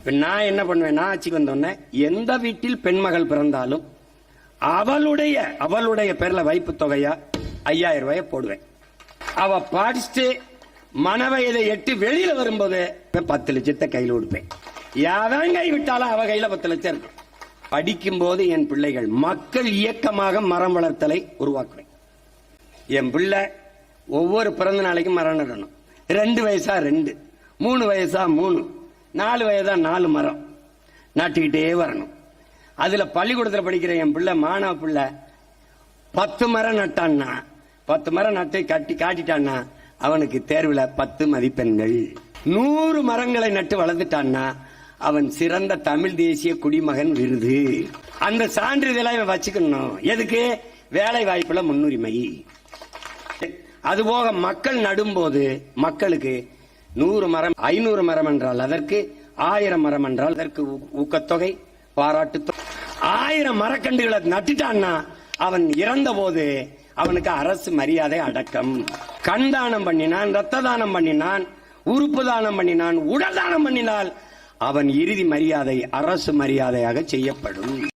இப்ப நான் என்ன பண்ணுவேன்? நான் ஆட்சிக்கு வந்தோடனே எந்த வீட்டில் பெண்மகள் பிறந்தாலும் அவளுடைய அவளுடைய பேர்ல வைப்பு தொகையா ஐயாயிரம் ரூபாய போடுவேன். அவ படிச்சுட்டு மனவயதை எட்டு வெளியில வரும்போது பத்து லட்சத்தை கையில் கொடுப்பேன். யாதான் கை விட்டாலும் அவ கையில பத்து லட்சம் இருக்கும். படிக்கும்போது என் பிள்ளைகள் மக்கள் இயக்கமாக மரம் வளர்த்தலை உருவாக்குவேன். என் பிள்ளை ஒவ்வொரு பிறந்த நாளைக்கும் மரம் நடணும். ரெண்டு வயசா ரெண்டு மூணு வயசா மூணு. நாலு வயதா நாலு மரம். நட்டுக்கிட்டே வரணும். அதுல பள்ளிக்கூடத்தில் படிக்கிற என் பிள்ளை மாணவ பிள்ளை பத்து மரம் நட்டான்னா பத்து மரம் நட்டை கட்டி காட்டிட்டான்னா அவனுக்கு தேர்வில் பத்து மதிப்பெண்கள். நூறு மரங்களை நட்டு வளர்ந்துட்டான்னா அவன் சிறந்த தமிழ் தேசிய குடிமகன் விருது. அந்த சான்றிதழை இவன் வச்சுக்கணும். எதுக்கு? வேலை வாய்ப்புல முன்னுரிமை. அதுபோக மக்கள் நடும்போது மக்களுக்கு நூறு மரம் ஐநூறு மரம் என்றால் அதற்கு ஆயிரம் மரம் என்றால் அதற்கு ஊக்கத்தொகை பாராட்டு ஆயிரம் மரக்கன்றுகளை நட்டுட்டான்னா அவன் இறந்த போது அவனுக்கு அரசு மரியாதை அடக்கம். கண் தானம் பண்ணினான் ரத்த தானம் பண்ணினான் உறுப்பு தானம் பண்ணினான் உடல் தானம் பண்ணினால் அவன் இறுதி மரியாதை அரசு மரியாதையாக செய்யப்படும்.